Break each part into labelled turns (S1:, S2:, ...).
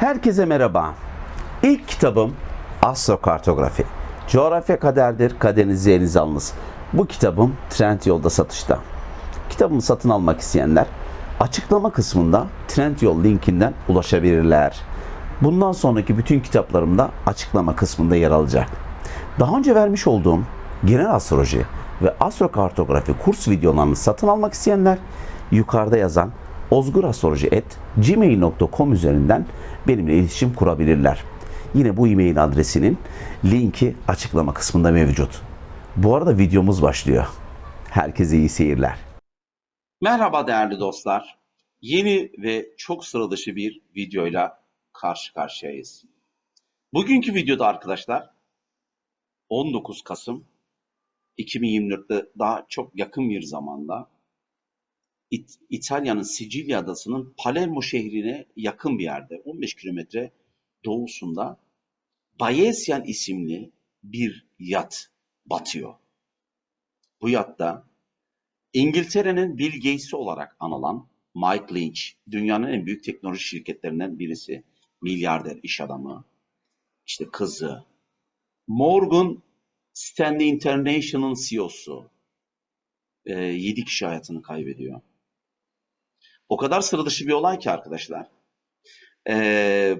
S1: Herkese merhaba. İlk kitabım Astrokartografi. Coğrafya kaderdir, kaderinizi elinize alınız. Bu kitabım Trendyol'da satışta. Kitabımı satın almak isteyenler açıklama kısmında Trendyol linkinden ulaşabilirler. Bundan sonraki bütün kitaplarım da açıklama kısmında yer alacak. Daha önce vermiş olduğum genel astroloji ve astrokartografi kurs videolarını satın almak isteyenler yukarıda yazan ozgurastroloji.gmail.com üzerinden benimle iletişim kurabilirler. Yine bu e-mail adresinin linki açıklama kısmında mevcut. Bu arada videomuz başlıyor. Herkese iyi seyirler.
S2: Merhaba değerli dostlar. Yeni ve çok sıra dışı bir videoyla karşı karşıyayız. Bugünkü videoda arkadaşlar 19 Kasım 2024'te daha çok yakın bir zamanda İtalya'nın Sicilya adasının Palermo şehrine yakın bir yerde 15 kilometre doğusunda Bayesian isimli bir yat batıyor. Bu yatta İngiltere'nin Bill Gates'i olarak anılan Mike Lynch, dünyanın en büyük teknoloji şirketlerinden birisi, milyarder iş adamı, işte kızı, Morgan Stanley International'ın CEO'su, e, 7 kişi hayatını kaybediyor. O kadar sıra bir olay ki arkadaşlar. E,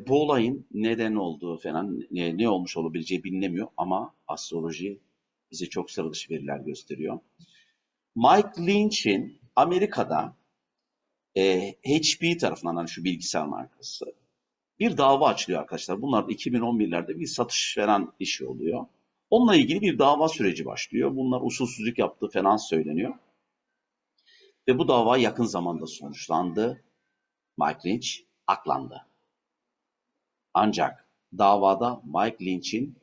S2: bu olayın neden olduğu falan ne, ne olmuş olabileceği bilinemiyor ama astroloji bize çok sıra veriler gösteriyor. Mike Lynch'in Amerika'da e, HP tarafından hani şu bilgisayar markası bir dava açılıyor arkadaşlar. Bunlar da 2011'lerde bir satış falan işi oluyor. Onunla ilgili bir dava süreci başlıyor. Bunlar usulsüzlük yaptığı falan söyleniyor. Ve bu dava yakın zamanda sonuçlandı. Mike Lynch aklandı. Ancak davada Mike Lynch'in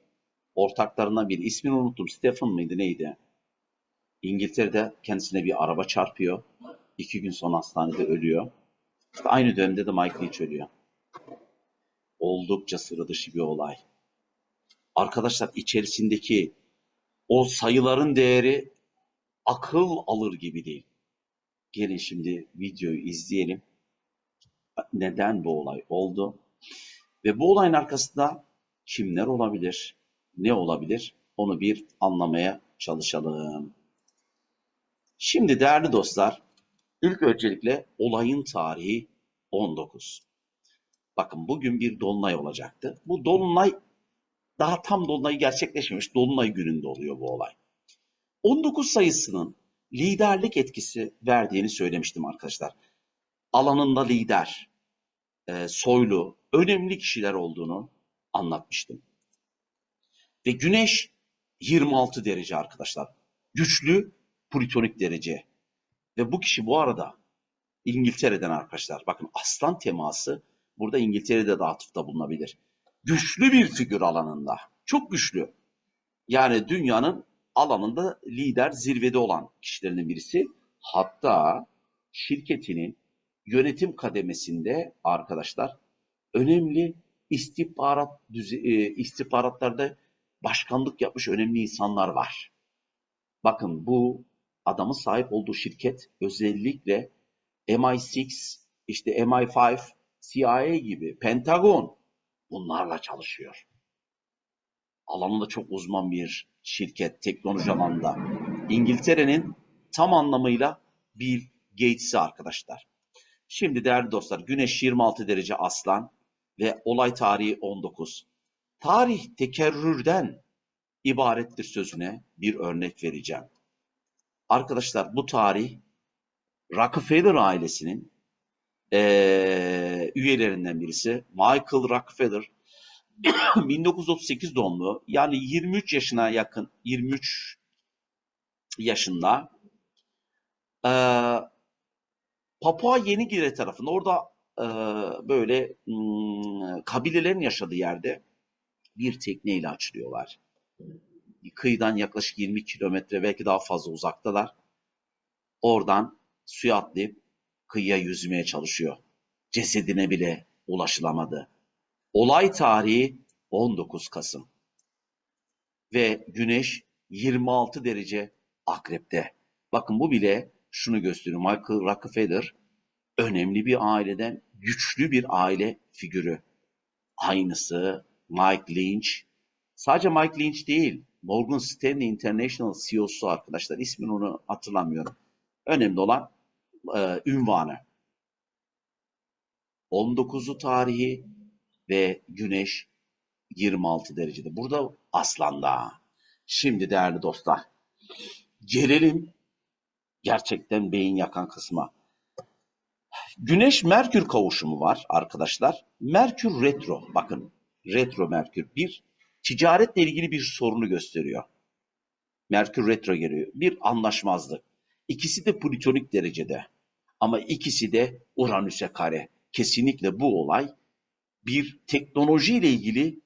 S2: ortaklarından biri, ismini unuttum, Stephen mıydı neydi? İngiltere'de kendisine bir araba çarpıyor. İki gün sonra hastanede ölüyor. İşte aynı dönemde de Mike Lynch ölüyor. Oldukça sıra dışı bir olay. Arkadaşlar içerisindeki o sayıların değeri akıl alır gibi değil. Gelin şimdi videoyu izleyelim. Neden bu olay oldu? Ve bu olayın arkasında kimler olabilir? Ne olabilir? Onu bir anlamaya çalışalım. Şimdi değerli dostlar, ilk öncelikle olayın tarihi 19. Bakın bugün bir dolunay olacaktı. Bu dolunay daha tam dolunay gerçekleşmemiş. Dolunay gününde oluyor bu olay. 19 sayısının liderlik etkisi verdiğini söylemiştim arkadaşlar. Alanında lider, e, soylu, önemli kişiler olduğunu anlatmıştım. Ve güneş 26 derece arkadaşlar. Güçlü plütonik derece. Ve bu kişi bu arada İngiltere'den arkadaşlar. Bakın aslan teması burada İngiltere'de de atıfta bulunabilir. Güçlü bir figür alanında. Çok güçlü. Yani dünyanın alanında lider zirvede olan kişilerin birisi. Hatta şirketinin yönetim kademesinde arkadaşlar önemli istihbarat e, istihbaratlarda başkanlık yapmış önemli insanlar var. Bakın bu adamın sahip olduğu şirket özellikle MI6, işte MI5, CIA gibi, Pentagon bunlarla çalışıyor. Alanında çok uzman bir şirket teknoloji alanında. İngiltere'nin tam anlamıyla Bill Gates'i arkadaşlar. Şimdi değerli dostlar Güneş 26 derece aslan ve olay tarihi 19. Tarih tekerrürden ibarettir sözüne bir örnek vereceğim. Arkadaşlar bu tarih Rockefeller ailesinin eee, üyelerinden birisi Michael Rockefeller 1938 doğumlu yani 23 yaşına yakın 23 yaşında eee Papua Yeni Gine tarafında orada eee, böyle hmm, kabilelerin yaşadığı yerde bir tekneyle açılıyorlar. Kıyıdan yaklaşık 20 kilometre belki daha fazla uzaktalar. Oradan suya atlayıp kıyıya yüzmeye çalışıyor. Cesedine bile ulaşılamadı. Olay tarihi 19 Kasım. Ve güneş 26 derece akrepte. Bakın bu bile şunu gösteriyor. Michael Rockefeller önemli bir aileden güçlü bir aile figürü. aynısı Mike Lynch. Sadece Mike Lynch değil, Morgan Stanley International CEO'su arkadaşlar. İsmini onu hatırlamıyorum. Önemli olan e, ünvanı. 19'u tarihi ve güneş 26 derecede. Burada aslanda. Şimdi değerli dostlar, gelelim gerçekten beyin yakan kısma. Güneş Merkür kavuşumu var arkadaşlar. Merkür retro. Bakın retro Merkür bir ticaretle ilgili bir sorunu gösteriyor. Merkür retro geliyor. Bir anlaşmazlık. İkisi de plütonik derecede. Ama ikisi de Uranüs'e kare. Kesinlikle bu olay bir teknolojiyle ilgili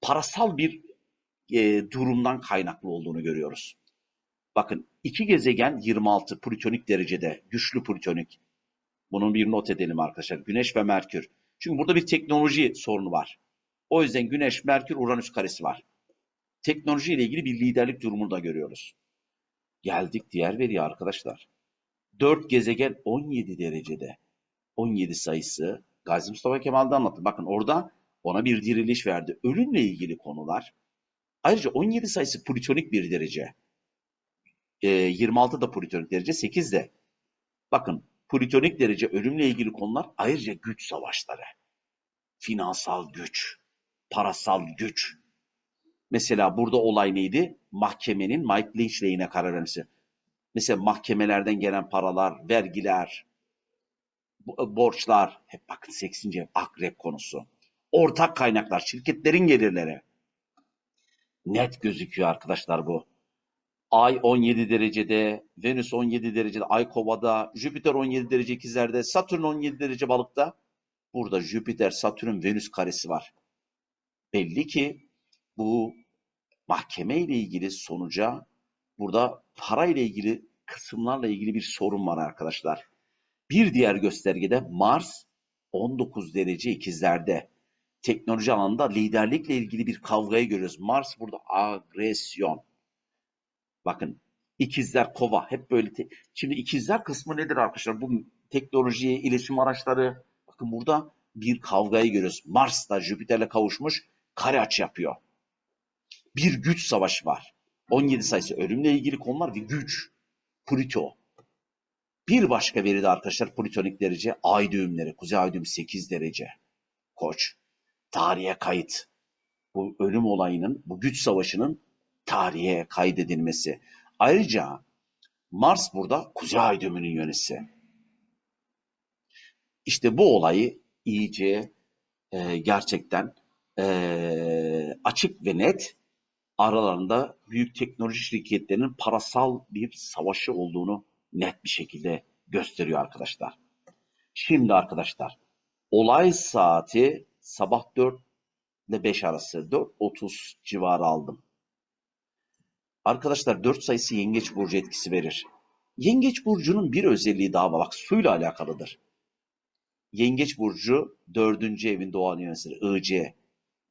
S2: parasal bir e, durumdan kaynaklı olduğunu görüyoruz. Bakın iki gezegen 26 plütonik derecede, güçlü plütonik. Bunu bir not edelim arkadaşlar. Güneş ve Merkür. Çünkü burada bir teknoloji sorunu var. O yüzden Güneş, Merkür, Uranüs karesi var. Teknoloji ile ilgili bir liderlik durumunu da görüyoruz. Geldik diğer veriye arkadaşlar. 4 gezegen 17 derecede. 17 sayısı Gazi Mustafa Kemal'de anlattı. Bakın orada ona bir diriliş verdi. Ölümle ilgili konular. Ayrıca 17 sayısı plütonik bir derece. E, 26 da plütonik derece, 8 de. Bakın plütonik derece ölümle ilgili konular ayrıca güç savaşları. Finansal güç, parasal güç. Mesela burada olay neydi? Mahkemenin Mike Lynch lehine karar vermesi. Mesela mahkemelerden gelen paralar, vergiler, borçlar, hep bakın 8. ev, akrep konusu. Ortak kaynaklar, şirketlerin gelirleri. Net gözüküyor arkadaşlar bu. Ay 17 derecede, Venüs 17 derecede, Ay Kova'da, Jüpiter 17 derece ikizlerde, Satürn 17 derece balıkta. Burada Jüpiter, Satürn, Venüs karesi var. Belli ki bu mahkeme ile ilgili sonuca burada para ile ilgili kısımlarla ilgili bir sorun var arkadaşlar. Bir diğer göstergede Mars 19 derece ikizlerde. Teknoloji alanında liderlikle ilgili bir kavgayı görüyoruz. Mars burada agresyon. Bakın ikizler kova hep böyle. te- Şimdi ikizler kısmı nedir arkadaşlar? Bu teknoloji, iletişim araçları. Bakın burada bir kavgayı görüyoruz. Mars da Jüpiter'le kavuşmuş kare açı yapıyor. Bir güç savaşı var. 17 sayısı ölümle ilgili konular ve güç. Plüto. Bir başka veri de arkadaşlar plütonik derece ay düğümleri. Kuzey ay düğümü 8 derece. Koç. Tarihe kayıt. Bu ölüm olayının, bu güç savaşının tarihe kaydedilmesi. Ayrıca Mars burada Kuzey Ay düğümünün yönesi. İşte bu olayı iyice e, gerçekten e, açık ve net aralarında büyük teknoloji şirketlerinin parasal bir savaşı olduğunu net bir şekilde gösteriyor arkadaşlar. Şimdi arkadaşlar olay saati sabah 4 ile 5 arası 4.30 civarı aldım. Arkadaşlar 4 sayısı yengeç burcu etkisi verir. Yengeç burcunun bir özelliği daha var. Bak suyla alakalıdır. Yengeç burcu dördüncü evin doğan yöneticileri. IC.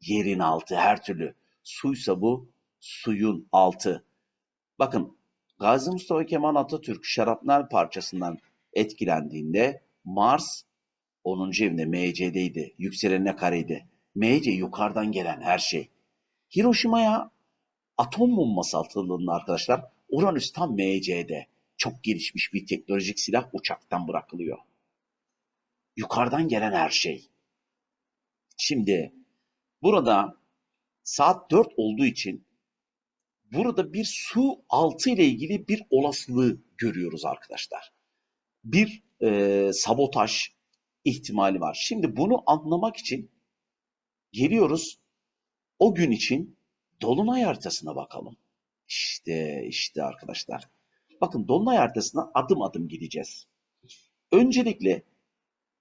S2: Yerin altı her türlü. Suysa bu suyun altı. Bakın Gazi Mustafa Kemal Atatürk şarapnel parçasından etkilendiğinde Mars 10. evinde MC'deydi. Yükselenine kareydi. MC yukarıdan gelen her şey. Hiroşima'ya atom bombası atıldığında arkadaşlar Uranüs tam MC'de. Çok gelişmiş bir teknolojik silah uçaktan bırakılıyor. Yukarıdan gelen her şey. Şimdi burada saat 4 olduğu için burada bir su altı ile ilgili bir olasılığı görüyoruz arkadaşlar. Bir e, sabotaj ihtimali var. Şimdi bunu anlamak için geliyoruz o gün için Dolunay haritasına bakalım. İşte işte arkadaşlar. Bakın Dolunay haritasına adım adım gideceğiz. Öncelikle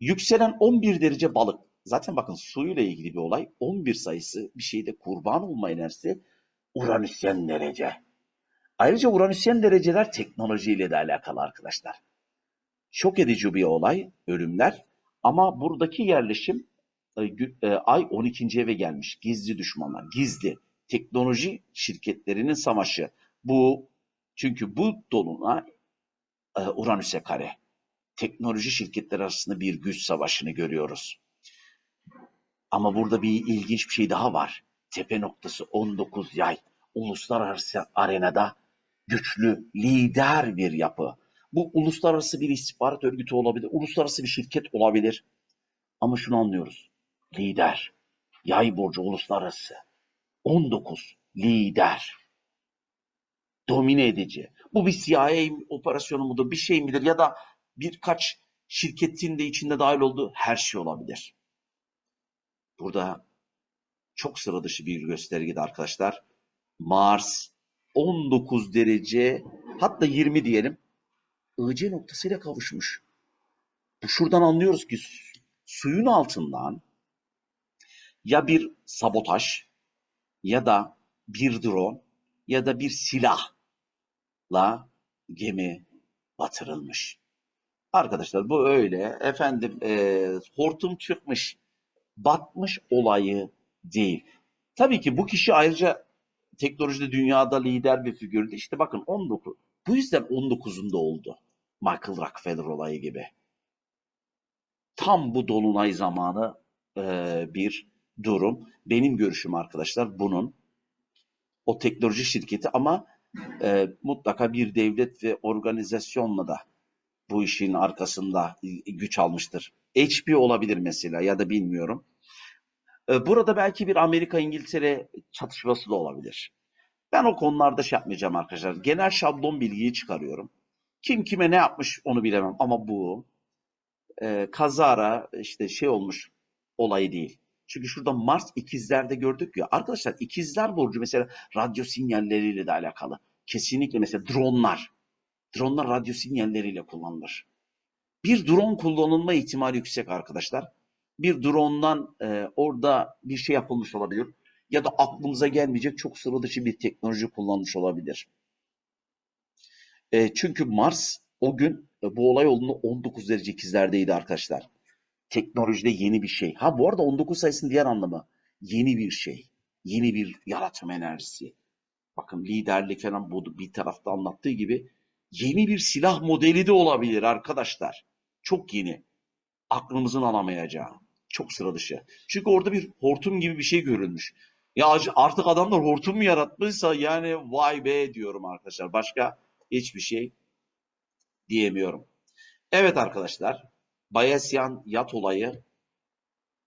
S2: yükselen 11 derece balık. Zaten bakın suyla ilgili bir olay. 11 sayısı bir şeyde kurban olma enerjisi Uranüsyen derece. Ayrıca Uranüsyen dereceler teknolojiyle de alakalı arkadaşlar. Şok edici bir olay, ölümler. Ama buradaki yerleşim e, e, ay 12. eve gelmiş. Gizli düşmanlar, gizli teknoloji şirketlerinin savaşı. Bu çünkü bu dolunay e, Uranüs'e kare. Teknoloji şirketleri arasında bir güç savaşını görüyoruz. Ama burada bir ilginç bir şey daha var. Tepe noktası 19 yay. Uluslararası arenada güçlü, lider bir yapı. Bu uluslararası bir istihbarat örgütü olabilir, uluslararası bir şirket olabilir. Ama şunu anlıyoruz. Lider. Yay burcu uluslararası. 19. Lider. Domine edici. Bu bir CIA operasyonu mudur, bir şey midir ya da birkaç şirketin de içinde dahil olduğu her şey olabilir. Burada çok sıra dışı bir göstergede arkadaşlar. Mars 19 derece hatta 20 diyelim IC noktasıyla kavuşmuş. Bu şuradan anlıyoruz ki su- suyun altından ya bir sabotaj ya da bir drone ya da bir silahla gemi batırılmış. Arkadaşlar bu öyle efendim e, hortum çıkmış batmış olayı değil. Tabii ki bu kişi ayrıca teknolojide dünyada lider bir figürdü. İşte bakın 19. Bu yüzden 19'unda oldu. Michael Rockefeller olayı gibi. Tam bu dolunay zamanı e, bir durum. Benim görüşüm arkadaşlar bunun o teknoloji şirketi ama e, mutlaka bir devlet ve organizasyonla da bu işin arkasında güç almıştır. HP olabilir mesela ya da bilmiyorum. E, Burada belki bir Amerika-İngiltere çatışması da olabilir. Ben o konularda şey yapmayacağım arkadaşlar. Genel şablon bilgiyi çıkarıyorum. Kim kime ne yapmış onu bilemem ama bu e, kazara işte şey olmuş olayı değil. Çünkü şurada Mars ikizlerde gördük ya. Arkadaşlar ikizler burcu mesela radyo sinyalleriyle de alakalı. Kesinlikle mesela dronlar. Dronlar radyo sinyalleriyle kullanılır. Bir drone kullanılma ihtimali yüksek arkadaşlar. Bir drone'dan e, orada bir şey yapılmış olabilir. Ya da aklımıza gelmeyecek çok sıra dışı bir teknoloji kullanmış olabilir. E, çünkü Mars o gün e, bu olay olduğunda 19 derece ikizlerdeydi arkadaşlar. Teknolojide yeni bir şey. Ha bu arada 19 sayısının diğer anlamı yeni bir şey. Yeni bir yaratım enerjisi. Bakın liderlik falan bu bir tarafta anlattığı gibi yeni bir silah modeli de olabilir arkadaşlar. Çok yeni. Aklımızın alamayacağı. Çok sıra dışı. Çünkü orada bir hortum gibi bir şey görülmüş. Ya artık adamlar hortum mu yaratmışsa yani vay be diyorum arkadaşlar. Başka hiçbir şey diyemiyorum. Evet arkadaşlar. Bayesyan yat olayı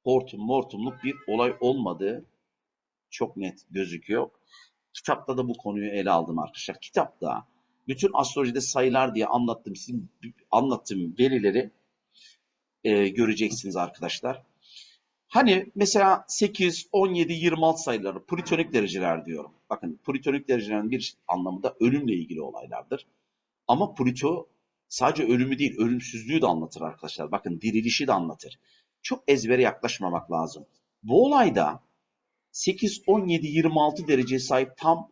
S2: hortum mortumluk bir olay olmadığı çok net gözüküyor. Kitapta da bu konuyu ele aldım arkadaşlar. Kitapta bütün astrolojide sayılar diye anlattığım, anlattığım verileri e, göreceksiniz arkadaşlar. Hani mesela 8, 17, 26 sayıları plütonik dereceler diyorum. Bakın plütonik derecelerin bir anlamı da ölümle ilgili olaylardır. Ama Plüto sadece ölümü değil, ölümsüzlüğü de anlatır arkadaşlar. Bakın dirilişi de anlatır. Çok ezbere yaklaşmamak lazım. Bu olayda 8, 17, 26 dereceye sahip tam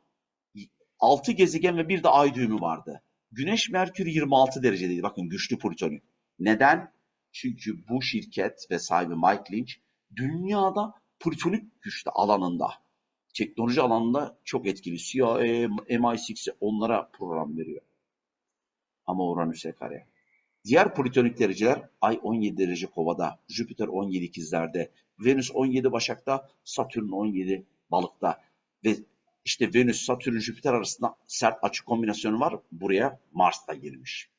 S2: 6 gezegen ve bir de ay düğümü vardı. Güneş Merkür 26 derecedeydi. Bakın güçlü plütonik. Neden? Çünkü bu şirket ve sahibi Mike Lynch dünyada plütonik güçlü alanında, teknoloji alanında çok etkili. CIA, MI6 onlara program veriyor. Ama Uranüs'e kare. Diğer plütonik dereceler Ay 17 derece kovada, Jüpiter 17 ikizlerde, Venüs 17 başakta, Satürn 17 balıkta ve işte Venüs, Satürn, Jüpiter arasında sert açı kombinasyonu var. Buraya Mars da girmiş.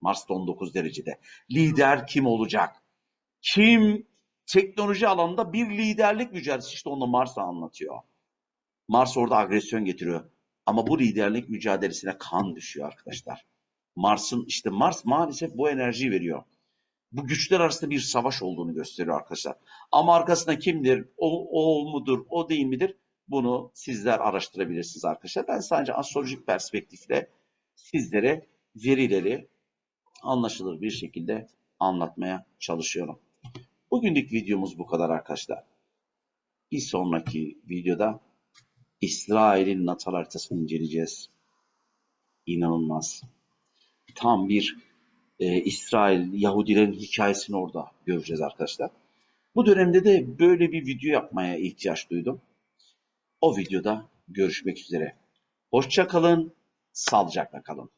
S2: Mars da 19 derecede. Lider kim olacak? Kim teknoloji alanında bir liderlik mücadelesi işte onu Mars anlatıyor. Mars orada agresyon getiriyor. Ama bu liderlik mücadelesine kan düşüyor arkadaşlar. Mars'ın işte Mars maalesef bu enerjiyi veriyor. Bu güçler arasında bir savaş olduğunu gösteriyor arkadaşlar. Ama arkasında kimdir? O, o mudur? O değil midir? Bunu sizler araştırabilirsiniz arkadaşlar. Ben sadece astrolojik perspektifle sizlere verileri anlaşılır bir şekilde anlatmaya çalışıyorum. Bugünlük videomuz bu kadar arkadaşlar. Bir sonraki videoda İsrail'in natal haritasını inceleyeceğiz. İnanılmaz. Tam bir e, İsrail, Yahudilerin hikayesini orada göreceğiz arkadaşlar. Bu dönemde de böyle bir video yapmaya ihtiyaç duydum. O videoda görüşmek üzere. Hoşça kalın, sağlıcakla kalın.